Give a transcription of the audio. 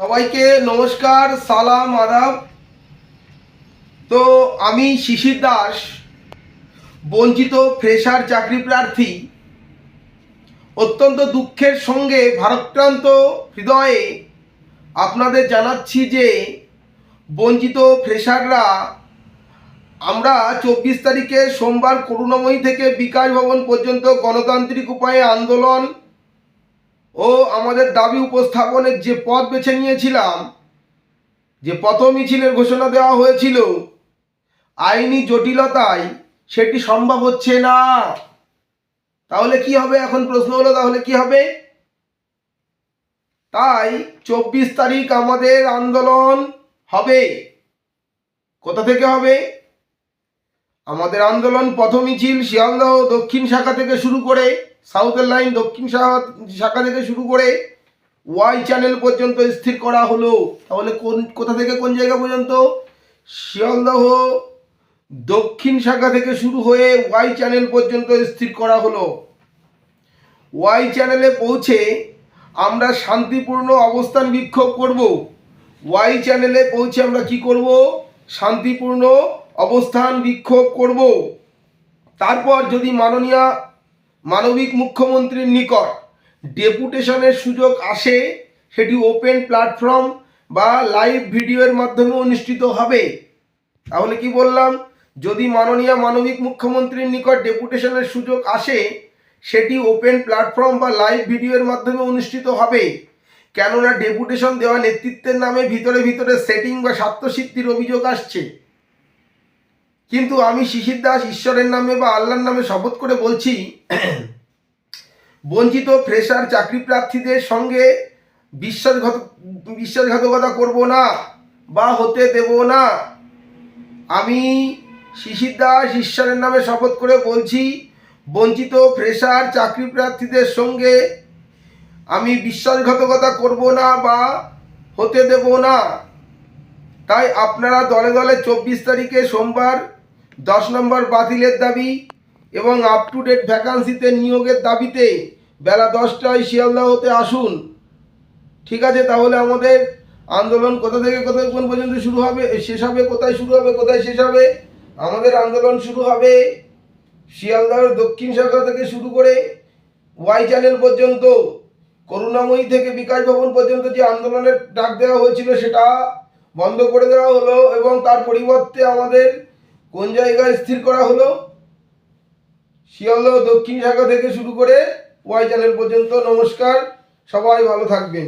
সবাইকে নমস্কার, সালাম, আদাব। তো আমি শিশির দাস, বঞ্চিত ফ্রেশার চাকরি প্রার্থী। অত্যন্ত দুঃখের সঙ্গে ভারতক্রান্ত হৃদয়ে আপনাদের জানাচ্ছি যে বঞ্চিত ফ্রেশাররা, আমরা চব্বিশ তারিখে সোমবার করুণাময়ী থেকে বিকাশ ভবন পর্যন্ত গণতান্ত্রিক উপায়ে আন্দোলন ও আমাদের দাবি উপস্থাপনের যে পথ বেছে নিয়েছিলাম, যে পথ মিছিলের ঘোষণা দেওয়া হয়েছিল, আইনি জটিলতায় সেটি সম্ভব হচ্ছে না। তাহলে কি হবে? এখন প্রশ্ন হলো, তাহলে কি হবে? তাই চব্বিশ তারিখ আমাদের আন্দোলন হবে। কোথা থেকে হবে? আমাদের আন্দোলন পথ মিছিল শিয়ালদহ দক্ষিণ শাখা থেকে শুরু করে সাউথের লাইন দক্ষিণ শাখা থেকে শুরু করে ওয়াই চ্যানেল পর্যন্ত স্থির করা হলো। তাহলে কোন, কোথা থেকে কোন জায়গা পর্যন্ত? শিয়ালদহ দক্ষিণ শাখা থেকে শুরু হয়ে ওয়াই চ্যানেল পর্যন্ত স্থির করা হলো। ওয়াই চ্যানেলে পৌঁছে আমরা শান্তিপূর্ণ অবস্থান বিক্ষোভ করব। ওয়াই চ্যানেলে পৌঁছে আমরা কি করব? শান্তিপূর্ণ অবস্থান বিক্ষোভ করব। তারপর যদি মাননীয় মানবিক মুখ্যমন্ত্রীর নিকট ডেপুটেশনের সুযোগ আসে, সেটি ওপেন প্ল্যাটফর্ম বা লাইভ ভিডিওর মাধ্যমে অনুষ্ঠিত হবে। তাহলে কি বললাম? যদি মাননীয় মানবিক মুখ্যমন্ত্রীর নিকট ডেপুটেশনের সুযোগ আসে, সেটি ওপেন প্ল্যাটফর্ম বা লাইভ ভিডিওর মাধ্যমে অনুষ্ঠিত হবে। কেননা ডেপুটেশন দেওয়া নেতৃত্বের নামে ভিতরে ভিতরে সেটিং বা স্বার্থসিদ্ধির অভিযোগ আসছে। কিন্তু আমি শিশির দাস ঈশ্বরের নামে বা আল্লাহর নামে শপথ করে বলছি, বঞ্চিত ফ্রেশার চাকরি প্রার্থীদের সঙ্গে বিশ্বাসঘাত বিশ্বাসঘাতকতা করব না বা হতে দেব না। আমি শিশির দাস ঈশ্বরের নামে শপথ করে বলছি, বঞ্চিত ফ্রেশার চাকরি প্রার্থীদের সঙ্গে আমি বিশ্বাসঘাতকতা করব না বা হতে দেব না। তাই আপনারা দলে দলে চব্বিশ তারিখে সোমবার দশ নম্বর বাতিলের দাবি এবং আপ টু ডেট ভ্যাকান্সিতে নিয়োগের দাবিতে বেলা দশটায় শিয়ালদা হতে আসুন। ঠিক আছে, তাহলে আমাদের আন্দোলন কোথা থেকে কোথায় কোন পর্যন্ত শুরু হবে, শেষ হবে, কোথায় শুরু হবে, কোথায় শেষ হবে? আমাদের আন্দোলন শুরু হবে শিয়ালদাহর দক্ষিণ শাখা থেকে শুরু করে ওয়াই চ্যানেল পর্যন্ত, করুণাময়ী থেকে বিকাশ ভবন পর্যন্ত যে আন্দোলনের ডাক দেওয়া হয়েছিল সেটা বন্ধ করে দেওয়া হলো এবং তার পরিবর্তে আমাদের কোন জায়গায় স্থির করা হলো? শিয়ালদহ দক্ষিণ শাখা থেকে শুরু করে ওয়াই চ্যানেল পর্যন্ত নমস্কার, সবাই ভালো থাকবেন।